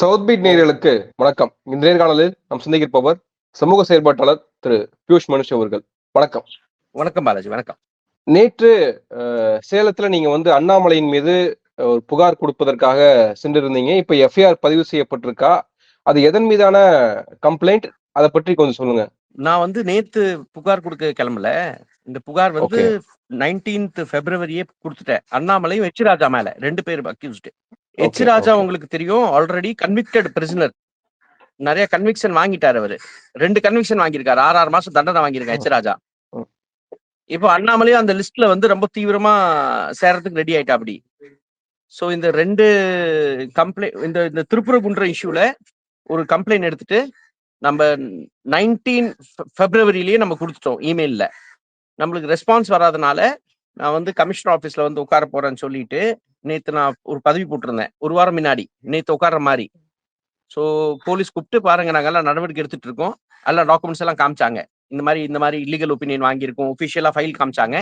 South beat நேயர்களுக்கு வணக்கம். இந்த நேர்காணலில் நாம் சந்திக்கிருப்பவர் சமூக செயற்பாட்டாளர் திரு பியூஷ் மனுஷ் அவர்கள். வணக்கம். வணக்கம் பாலாஜி வணக்கம். நேற்று சேலத்துல நீங்க வந்து அண்ணாமலையின் மீது ஒரு புகார் கொடுப்பதற்காக சென்றிருந்தீங்க. இப்ப எஃப்ஐஆர் பதிவு செய்யப்பட்டிருக்கா? அது எதன் மீதான கம்ப்ளைண்ட்? அதை பற்றி கொஞ்சம் சொல்லுங்க. நான் வந்து நேத்து புகார் கொடுக்க கிளம்பல. இந்த புகார் வந்து. நைன்டீன்த் பிப்ரவரியே கொடுத்துட்டேன். அண்ணாமலையும் எச் ராஜா மேல ரெண்டு பேர் அக்யூஸ்டு எச் ராஜா. உங்களுக்கு தெரியும். ஆல்ரெடி கன்விக்டட் பிரிசனர் நிறைய கன்விக்ஷன் வாங்கிட்டாரு அவரு. ரெண்டு கன்விக்ஷன் வாங்கியிருக்காரு. ஆறு ஆறு மாசம் தண்டனை வாங்கியிருக்காரு எச் ராஜா. இப்போ அண்ணாமலையும் அந்த லிஸ்ட்ல வந்து ரொம்ப தீவிரமா சேரத்துக்கு ரெடி ஆயிட்டா அப்படி. ஸோ இந்த ரெண்டு கம்ப்ளைண்ட் இந்த இந்த திருப்புரகுன்ற இஷ்யூல ஒரு கம்ப்ளைண்ட் எடுத்துட்டு நம்ம நைன்டீன் பிப்ரவரியிலேயே நம்ம கொடுத்துட்டோம் இமெயில்ல நம்மளுக்கு ரெஸ்பான்ஸ் வராதனால நான் வந்து கமிஷனர் ஆஃபீஸில் வந்து உட்கார போகிறேன்னு சொல்லிட்டு நேற்று நான் ஒரு பதவி போட்டிருந்தேன். ஒரு வாரம் முன்னாடி. நேற்று உட்கார மாதிரி. ஸோ போலீஸ் கூப்பிட்டு பாருங்க நாங்கள் எல்லாம் நடவடிக்கை எடுத்துட்டு இருக்கோம். எல்லாம் டாக்குமெண்ட்ஸ் எல்லாம் காமிச்சாங்க. இந்த மாதிரி இந்த மாதிரி இல்லீகல் ஒப்பீனியன் வாங்கியிருக்கோம். ஒஃபிஷியலாக ஃபைல் காமிச்சாங்க.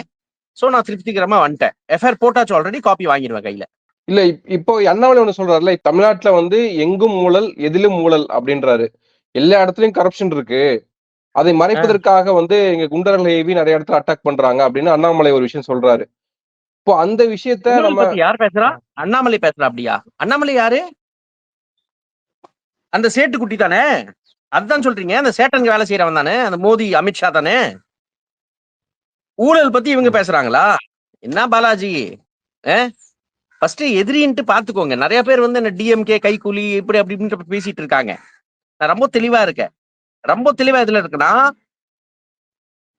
ஸோ நான் திருப்திகரமாக வந்துட்டேன். எஃப்ஐஆர் போட்டாச்சு ஆல்ரெடி காப்பி வாங்கிடுவேன் கையில். இல்ல இப்போ அண்ணாமலை ஒண்ணு சொல்றாருல தமிழ்நாட்டுல வந்து எங்கும் ஊழல் எதிலும் ஊழல் அப்படின்றாரு. எல்லா இடத்துலயும் கரப்ஷன் இருக்கு. அதை மறைப்பதற்காக வந்து எங்க குண்டர்களை ஏவி நிறைய இடத்துல அட்டாக் பண்றாங்க அப்படின்னு அண்ணாமலை ஒரு விஷயம் சொல்றாரு. இப்போ அந்த விஷயத்த நம்ம யார் பேசுறா? அண்ணாமலை பேசுறா அப்படியா? அண்ணாமலை யாரு? அந்த சேட்டு குட்டி தானே? அதுதான் சொல்றீங்க அந்த சேட்டனுக்கு வேலை செய்யறவன் தானே? அந்த மோடி அமித்ஷா தானே? ஊழல் பத்தி இவங்க பேசுறாங்களா? என்ன பாலாஜி? ஃபர்ஸ்ட் எதிரின்ட்டு பாத்துக்கோங்க. நிறைய பேர் வந்து என்ன டிஎம்கே கைக்கூலி இப்படி அப்படி பேசிட்டு இருக்காங்க. நான் ரொம்ப தெளிவா இருக்கேன். ரொம்ப தெளிவா இதுல இருக்குன்னா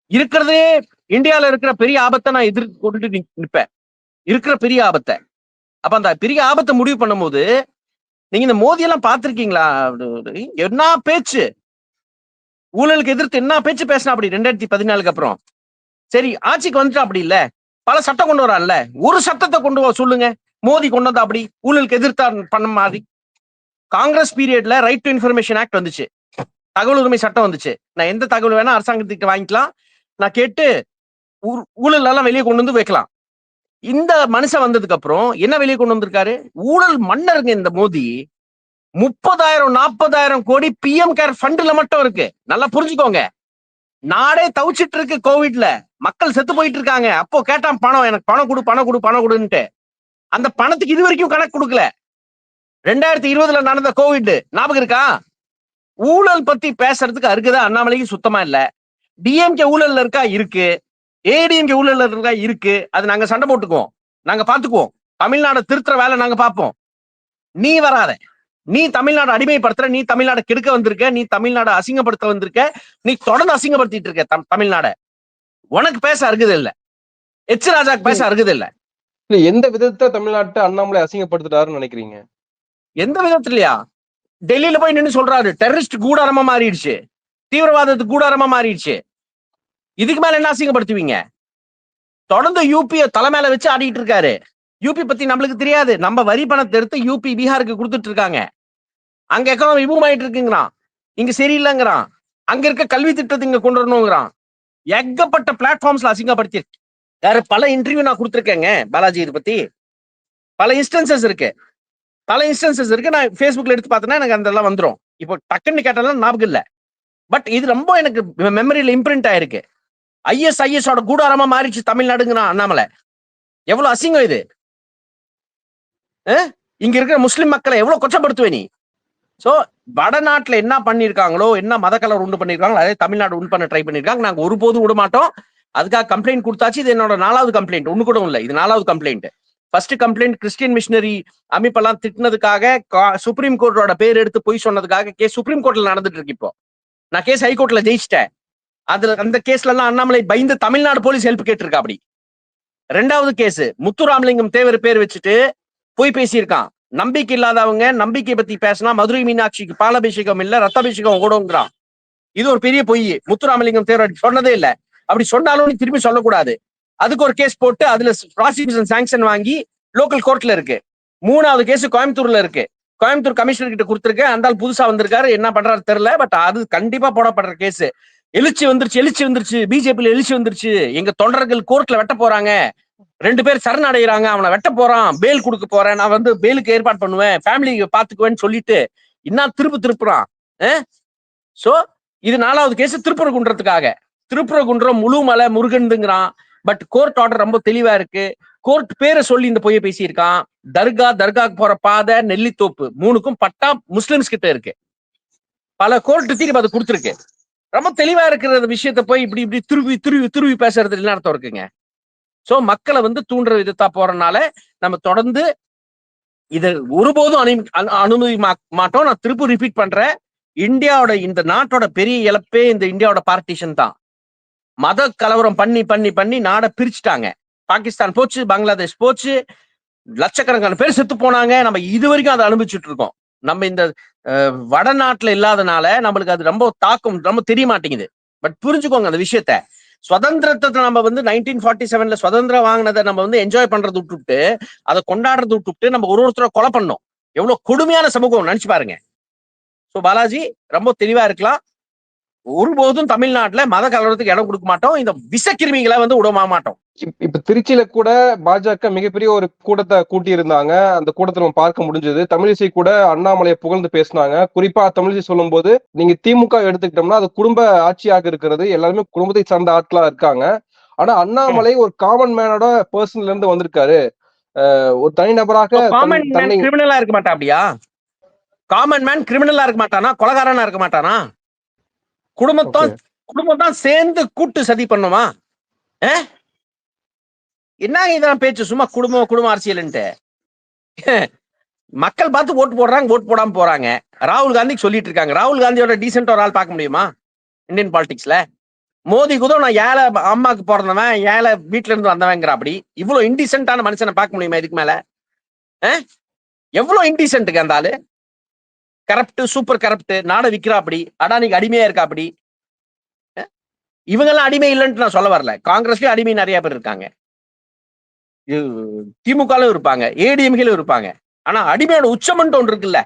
இருக்கிறதே இந்தியால இருக்கிற பெரிய ஆபத்தை நான் எதிர்கொண்டு நிப்- நிப்பேன். இருக்கிற பெரிய ஆபத்தை. அப்ப அந்த பெரிய ஆபத்தை முடிவு பண்ணும்போது நீங்க இந்த மோதி எல்லாம் பாத்திருக்கீங்களா என்ன பேச்சு? ஊழலுக்கு எதிர்த்து என்ன பேச்சு பேசினா அப்படி ரெண்டாயிரத்தி பதினாலுக்கு அப்புறம்? சரி ஆட்சிக்கு வந்துட்டா அப்படி இல்ல. பல சட்டம் கொண்டு வரான்ல. ஒரு சட்டத்தை கொண்டு வர சொல்லுங்க. மோதி கொண்டு வந்தா அப்படி? ஊழலுக்கு எதிர்த்தா பண்ண மாதிரி. காங்கிரஸ் பீரியட்ல ரைட் டு இன்ஃபர்மேஷன் ஆக்ட் வந்துச்சு. தகவல் உரிமை சட்டம் வந்துச்சு. நான் எந்த தகவல் வேணா அரசாங்கத்துக்கு வாங்கிக்கலாம். நான் கேட்டு ஊ- ஊழல் எல்லாம் வெளியே கொண்டு வந்து வைக்கலாம். இந்த மனுஷன் வந்ததுக்கு அப்புறம் என்ன வெளியே கொண்டு வந்திருக்காரு? ஊழல் மன்னருங்க இந்த மோதி. முப்பதாயிரம் நாற்பதாயிரம் கோடி பிஎம் கேர் ஃபண்ட்ல மட்டும் இருக்கு. நல்லா புரிஞ்சுக்கோங்க. நாடே தவிச்சிட்டு இருக்கு கோவிட்ல. மக்கள் செத்து போயிட்டு இருக்காங்க. அப்போ கேட்டான் பணம் எனக்கு பணம் கொடு பணம் கொடு பணம் கொடுன்ட்டு. அந்த பணத்துக்கு இது வரைக்கும் கணக்கு கொடுக்கல. ரெண்டாயிரத்தி இருபதுல நடந்த கோவிட் ஞாபகம் இருக்கா? ஊழல் பத்தி பேசுறதுக்கு அருக்குதா அண்ணாமலைக்கு சுத்தமா இல்ல. டிஎம்கே ஊழல்ல இருக்கா? இருக்கு. ஏடிஎம்கே ஊழல்ல இருக்கா? இருக்கு. அது நாங்க சண்டை போட்டுக்குவோம். நாங்க பாத்துக்குவோம். தமிழ்நாடு திருத்துற வேலை நாங்க பார்ப்போம் நீ வராத. நீ தமிழ்நாடு அடிமைப்படுத்துற. நீ தமிழ்நாடு கெடுக்க வந்திருக்க. நீ தமிழ்நாடு அசிங்கப்படுத்த வந்திருக்க. நீ தொடர்ந்து அசிங்கப்படுத்திட்டு இருக்க தம்- தமிழ்நாட. உனக்கு பேச அருகுது இல்ல. எச் ராஜாக்கு பேச அருகுது இல்ல. எந்த விதத்தை தமிழ்நாட்டை அண்ணாமலை அசிங்கப்படுத்திட்டாருன்னு நினைக்கிறீங்க? எந்த விதத்துலயா? டெல்லியில போய் நின்று சொல்றாரு டெரரிஸ்ட் கூடாரமா மாறிடுச்சு தீவிரவாதத்துக்கு கூடாரமா மாறிடுச்சு. இதுக்கு மேல என்ன அசிங்கப்படுத்துவீங்க? தொடர்ந்து யூபிய தலை மேல வச்சு ஆடிட்டு இருக்காரு. யூபி பத்தி நம்மளுக்கு தெரியாது. நம்ம வரி பணத்தை எடுத்து யூபி பீகாருக்கு கொடுத்துட்டு இருக்காங்க. அங்க எக்கனாமி மூவ் ஆயிட்டு இருக்குங்கிறான். இங்க சரியில்லைங்கிறான். அங்க இருக்க கல்வி திட்டத்தை இங்க கொண்டு வரணுங்கிறான். ஏகப்பட்ட பிளாட்ஃபார்ம்ஸ்ல அசிங்கப்படுத்தி வேற பல இன்டர்வியூ நான் கொடுத்துருக்கேங்க பாலாஜி இதை பத்தி. பல இன்ஸ்டன்சஸ் இருக்கு. பல இன்ஸ்டன்சஸ் இருக்கு. நான் ஃபேஸ்புக்ல எடுத்து பார்த்தேன்னா எனக்கு அதெல்லாம் வந்துடும் இப்போ டக்குன்னு கேட்டாலும் ஞாபகம் இல்லை. பட் இது ரொம்ப எனக்கு மெமரியில் இம்ப்ரிண்ட் ஆயிருக்கு. ஐஎஸ் ஐஎஸோட கூடாரமா மாறிச்சு தமிழ்நாடுங்கிறான் அண்ணாமலை. எவ்வளவு அசிங்கம் இது? இங்க இருக்கிற முஸ்லிம் மக்களை எவ்வளவு கொச்சப்படுத்துவே நீ? ஸோ வடநாட்டுல என்ன பண்ணிருக்காங்களோ என்ன மத கலர் உண்டு பண்ணிருக்காங்களோ அதே தமிழ்நாடு உண்டு பண்ண ட்ரை பண்ணிருக்காங்க. நாங்க ஒருபோதும் விட மாட்டோம் அதுக்காக கம்ப்ளைண்ட் கொடுத்தாச்சு. இது என்னோட நாலாவது கம்ப்ளைண்ட் ஒண்ணு கூட இல்லை. இது நாலாவது complaint first complaint Christian missionary அமைப்பெல்லாம் திட்டினதுக்காக கா- சுப்ரீம் கோர்ட்டோட பேர் எடுத்து போய் சொன்னதுக்காக கேஸ் சுப்ரீம் கோர்ட்ல நடந்துட்டு இருக்கு இப்போ. நான் கேஸ் ஹைகோர்ட்ல ஜெயிச்சிட்டேன். அதுல அந்த கேஸ்ல எல்லாம் அண்ணாமலை பயந்து தமிழ்நாடு போலீஸ் ஹெல்ப் கேட்டிருக்கா அப்படி ரெண்டாவது கேஸ் முத்துராமலிங்கம் தேவர் பேர் வச்சுட்டு போய் பேசியிருக்கான். நம்பிக்கை இல்லாதவங்க நம்பிக்கை பத்தி பேசினா மதுரை மீனாட்சிக்கு பாலாபிஷேகம் இல்ல ரத்தாபிஷேகம் ஓடுங்கிறான். இது ஒரு பெரிய பொய். முத்துராமலிங்கம் தேவர் சொன்னதே இல்ல. அப்படி சொன்னாலும் நீ திரும்பி சொல்லக்கூடாது. அதுக்கு ஒரு கேஸ் போட்டு அதுல ப்ராசிக்யூஷன் சாங்ஷன் வாங்கி லோக்கல் கோர்ட்ல இருக்கு. மூணாவது கேஸ் கோயம்புத்தூர்ல இருக்கு. கோயம்புத்தூர் கமிஷனர் கிட்ட கொடுத்துருக்கேன். அந்த புதுசா வந்திருக்காரு. என்ன பண்றாரு தெரியல. பட் அது கண்டிப்பா போடப்படுற கேஸ் எழுச்சி வந்துருச்சு எழுச்சி வந்துருச்சு. பிஜேபியில எழுச்சி வந்துருச்சு. எங்க தொண்டர்கள் கோர்ட்ல வெட்ட போறாங்க. ரெண்டு பேர் சரணடைகிறாங்க. அவனை வெட்ட போறான். பேல் கொடுக்க போறேன். நான் வந்து பேலுக்கு ஏற்பாடு பண்ணுவேன். ஃபேமிலி பாத்துக்குவேன்னு சொல்லிட்டு இன்னும் திருப்பு திருப்புறான். சோ இது நாலாவது கேஸ் திருப்பரங்குன்றத்துக்காக திருப்பரங்குன்றம் முழுமலை முருகன்துங்கிறான். பட் கோர்ட் ஆர்டர் ரொம்ப தெளிவா இருக்கு. கோர்ட் பேரை சொல்லி இந்த பொய்ய பேசியிருக்கான். தர்கா தர்காக்கு போற பாதை நெல்லித்தோப்பு மூணுக்கும் பட்டா முஸ்லிம்ஸ் கிட்ட இருக்கு. பல கோர்ட் தீர்ப்பு அது கொடுத்துருக்கு. ரொம்ப தெளிவா இருக்கிற விஷயத்த போய் இப்படி இப்படி துருவி துருவி துருவி பேசுறது என்ன அர்த்தம் இருக்குங்க. சோ மக்களை வந்து தூண்டுற விதத்தா போறதுனால நம்ம தொடர்ந்து இதை ஒருபோதும் அனு அனு- அனுமதி மா- மாட்டோம். நான் திருப்பி ரிப்பீட் பண்றேன். இந்தியாவோட இந்த நாட்டோட பெரிய இழப்பே இந்த இந்தியாவோட பார்ட்டிஷன் தான். மத கலவரம் பண்ணி பண்ணி பண்ணி நாடை பிரிச்சுட்டாங்க. பாகிஸ்தான் போச்சு பங்களாதேஷ் போச்சு லட்சக்கணக்கான பேர் செத்து போனாங்க. நம்ம இது வரைக்கும் அதை அனுபவிச்சுட்டு இருக்கோம். நம்ம இந்த வடநாட்டுல இல்லாதனால நம்மளுக்கு அது ரொம்ப தாக்கம் ரொம்ப தெரிய மாட்டேங்குது. பட் புரிஞ்சுக்கோங்க அந்த விஷயத்த. சுதந்திரத்தை நம்ம வந்து நைன்டீன் ஃபார்ட்டி செவன்ல சுதந்திரம் வாங்கினதை நம்ம வந்து என்ஜாய் பண்றது விட்டுவிட்டு அதை கொண்டாடுறது விட்டுவிட்டு நம்ம ஒரு ஒருத்தரை கொலை பண்ணோம். எவ்வளவு கொடுமையான சமூகம் நினைச்சு பாருங்க. சோ பாலாஜி ரொம்ப தெளிவா இருக்கலாம். ஒருபோதும் தமிழ்நாட்டுல மத கலவரத்துக்கு இடம் கொடுக்க மாட்டோம். இந்த விஷக்கிருமிகளை வந்து விட மாட்டோம். இப்- இப்ப திருச்சியில கூட பாஜக மிகப்பெரிய ஒரு கூட்டத்தை கூட்டி இருந்தாங்க அந்த கூட்டத்தை நம்ம பார்க்க முடிஞ்சது. தமிழிசை கூட அண்ணாமலையை புகழ்ந்து பேசினாங்க. குறிப்பா தமிழிசை சொல்லும்போது நீங்க திமுக எடுத்துக்கிட்டோம்னா அது குடும்ப ஆட்சியாக இருக்கிறது. எல்லாருமே குடும்பத்தை சார்ந்த ஆட்களா இருக்காங்க. ஆனா அண்ணாமலை ஒரு காமன் மேனோட பர்சன்ல இருந்து வந்திருக்காரு. ஒரு தனிநபராக இருக்க மாட்டா அப்படியா காமன் மேன் கிரிமினலா இருக்க மாட்டானா? கொலகாரனா இருக்க மாட்டானா? குடும்பத்தான் குடும்பம் தான் சேர்ந்து கூட்டு சதி பண்ணுமா? ஏ? என்னங்க இதெல்லாம் பேச்சு? சும்மா குடும்பம் குடும்ப அரசியல்ன்ட்டு. மக்கள் பார்த்து ஓட்டு போடுறாங்க ஓட்டு போடாம போறாங்க. ராகுல் காந்திக்கு சொல்லிட்டு இருக்காங்க. ராகுல் காந்தியோட டீசென்ட் ஒரு ஆள் பார்க்க முடியுமா? இந்தியன் பாலிடிக்ஸ்ல மோடி கூட நான் ஏழை அம்மாக்கு பிறந்தவன் ஏழை வீட்டுல இருந்து வந்தவங்கிற அப்படி இவ்வளவு இன்டீசென்டான மனுஷனை பார்க்க முடியுமா இதுக்கு மேல? எவ்வளவு இன்டீசென்ட்டுக்கு அந்த ஆளு? கரப்ட் சூப்பர் கரப்ட் நாட விக்கிறா அப்படி அடானிக்கு அடிமையா இருக்கா அப்படி இவங்கெல்லாம் அடிமை இல்லைன்ட்டு நான் சொல்ல வரல. காங்கிரஸ்லயும் அடிமை நிறைய பேர் இருக்காங்க. திமுகலும் இருப்பாங்க ஏடிஎம்கிலும் இருப்பாங்க. ஆனா அடிமையோட உச்சம்ன்ட்டு ஒன்று இருக்குல்ல.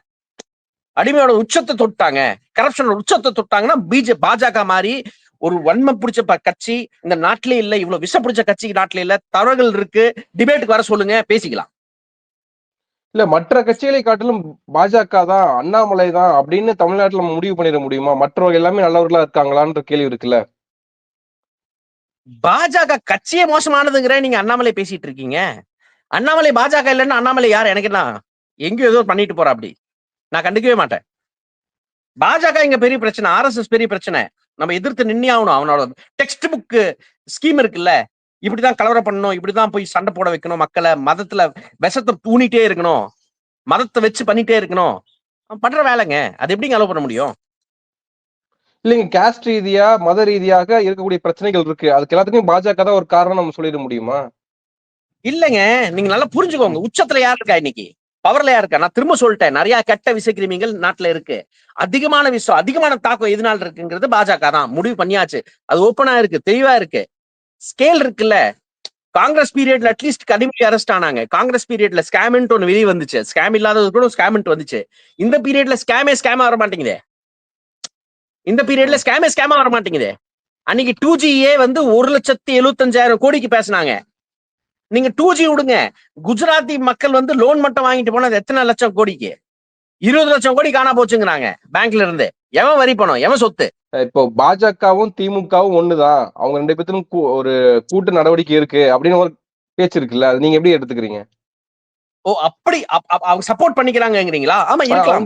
அடிமையோட உச்சத்தை தொட்டாங்க. கரப்ஷனோட உச்சத்தை தொட்டாங்கன்னா பிஜே பாஜக மாதிரி ஒரு வன்மை பிடிச்ச ப- கட்சி இந்த நாட்டிலே இல்ல இவ்வளவு விஷ பிடிச்ச கட்சி நாட்டிலே இல்ல. தவறுகள் இருக்கு. டிபேட்டுக்கு வர சொல்லுங்க பேசிக்கலாம். இல்ல மற்ற கட்சிகளை காட்டிலும் பாஜக தான் அண்ணாமலை தான் அப்படின்னு தமிழ்நாட்டுல நம்ம முடிவு பண்ணிட முடியுமா? மற்றவங்க எல்லாமே நல்லவர்களா இருக்காங்களான்ற கேள்வி இருக்குல்ல? பாஜக கட்சியே மோசமானதுங்கிற நீங்க அண்ணாமலை பேசிட்டு இருக்கீங்க. அண்ணாமலை பாஜக இல்லைன்னா அண்ணாமலை யார்? எனக்கு என்ன எங்கேயோ ஏதோ பண்ணிட்டு போறா அப்படி. நான் கண்டுக்கவே மாட்டேன். பாஜக இங்க பெரிய பிரச்சனை ஆர்எஸ்எஸ் பெரிய பிரச்சனை. நம்ம எதிர்த்து நின்னே ஆகணும் அவனோட டெக்ஸ்ட் புக் ஸ்கீம் இருக்குல்ல. இப்படிதான் கலவரம் பண்ணணும் இப்படிதான் போய் சண்டை போட வைக்கணும் மக்களை மதத்துல விஷத்தை தூணிட்டே இருக்கணும் மதத்தை வச்சு பண்ணிட்டே இருக்கணும். பண்ற வேலைங்க. அது எப்படிங்க அலோவ் பண்ண முடியும்? இல்லைங்க காஸ்ட் ரீதியா மத ரீதியாக இருக்கக்கூடிய பிரச்சனைகள் இருக்கு. அதுக்கு எல்லாத்துக்கும் பாஜக தான் ஒரு காரணம் நம்ம சொல்லிட முடியுமா? இல்லைங்க. நீங்க நல்லா புரிஞ்சுக்கோங்க. உச்சத்துல யார் இருக்கா இன்னைக்கு? பவர்ல யார் இருக்கா? நான் திரும்ப சொல்லிட்டேன். நிறைய கெட்ட விசக்கிருமிகள் நாட்டுல இருக்கு. அதிகமான விஷம் அதிகமான தாக்கம் எதனால இருக்குங்கிறது பாஜக தான். முடிவு பண்ணியாச்சு. அது ஓப்பனா இருக்கு தெளிவா இருக்கு. ஸ்கேல் இருக்குல்ல. காங்கிரஸ் பீரியட்ல அட்லீஸ்ட் கடுமையை அரெஸ்ட் ஆனாங்க. காங்கிரஸ் பீரியட்ல ஸ்கேம்ன்ட்டு ஒன்று வெளியே வந்துச்சு. ஸ்கேம் இல்லாதது கூட ஸ்கேம்ன்ட்டு வந்துச்சு. இந்த பீரியட்ல ஸ்கேமே ஸ்கேம் வர மாட்டேங்குதே இந்த பீரியட்ல ஸ்கேமே ஸ்கேமா வர மாட்டேங்குதே அன்னைக்கு டூ ஜியே வந்து ஒரு லட்சத்தி எழுபத்தஞ்சாயிரம் கோடிக்கு பேசினாங்க. நீங்க டூ ஜி விடுங்க. குஜராத்தி மக்கள் வந்து லோன் மட்டும் வாங்கிட்டு போனது எத்தனை லட்சம் கோடிக்கு? இருபது லட்சம் கோடி காணா போச்சுங்கிறாங்க. பேங்க்ல இருந்து. எவன் வரி பணம்? எவன் சொத்து? இப்போ பாஜகவும் திமுகவும் ஒண்ணுதான். அவங்க ரெண்டு கூ- ஒரு கூட்டு நடவடிக்கை இருக்கு அப்படின்னு ஒரு பேச்சு இருக்குல்ல அது நீங்க எப்படி எடுத்துக்கிறீங்க? ஓ அப்படி அப்- அப்- அவங்க சப்போர்ட் பண்ணிக்கிறாங்கங்கிறீங்களா? ஆமா இருக்கலாம்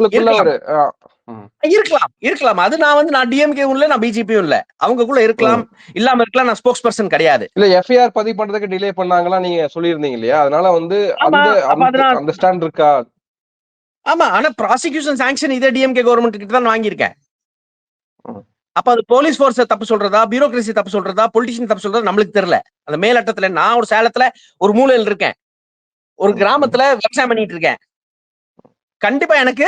இருக்கலாம். இருக்கலாம் அது நான் வந்து நான் டிஎம்கே இல்ல நான் பிஜேபியும் இல்ல. அவங்கக்குள்ள இருக்கலாம் இல்லாம இருக்கலாம் நான் ஸ்போக்ஸ் பர்சன் கிடையாது. இல்ல எஃப்ஐஆர் பதிவு பண்றதுக்கு டிலே பண்ணாங்களா நீங்க சொல்லியிருந்தீங்க இல்லையா? அதனால வந்து அந்த ஸ்டாண்ட் இருக்கா? ஆமா ஆனா ப்ராசிக்யூஷன் சாங்ஷன் இதே டிஎம்கே கவர்மெண்ட் கிட்ட தான் வாங்கியிருக்கேன். அப்ப அது போலீஸ் ஃபோர்ஸ் தப்பு சொல்றதா பியூரோக்ரசி தப்பு சொல்றதா பொலிட்டிஷியன் தப்பு சொல்றதா நம்மளுக்கு தெரியல. அந்த மேலட்டத்துல நான் ஒரு சேலத்துல ஒரு மூலையில் இருக்கேன். ஒரு கிராமத்துல விவசாயம் பண்ணிட்டு இருக்கேன். கண்டிப்பா எனக்கு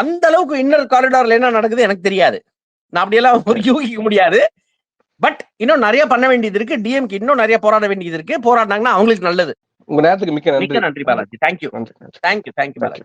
அந்த அளவுக்கு இன்னர் காரிடார்ல என்ன நடக்குது எனக்கு தெரியாது. நான் அப்படியெல்லாம் ஒரு யூகிக்க முடியாது. பட் இன்னும் நிறைய பண்ண வேண்டியது இருக்கு. டிஎம்கே இன்னும் நிறைய போராட வேண்டியது இருக்கு. போராடினாங்கன்னா அவங்களுக்கு நல்லது. உங்க நேரத்துக்கு மிக்க நன்றி. மிக்க நன்றி Balaji thank you thank you thank you Balaji.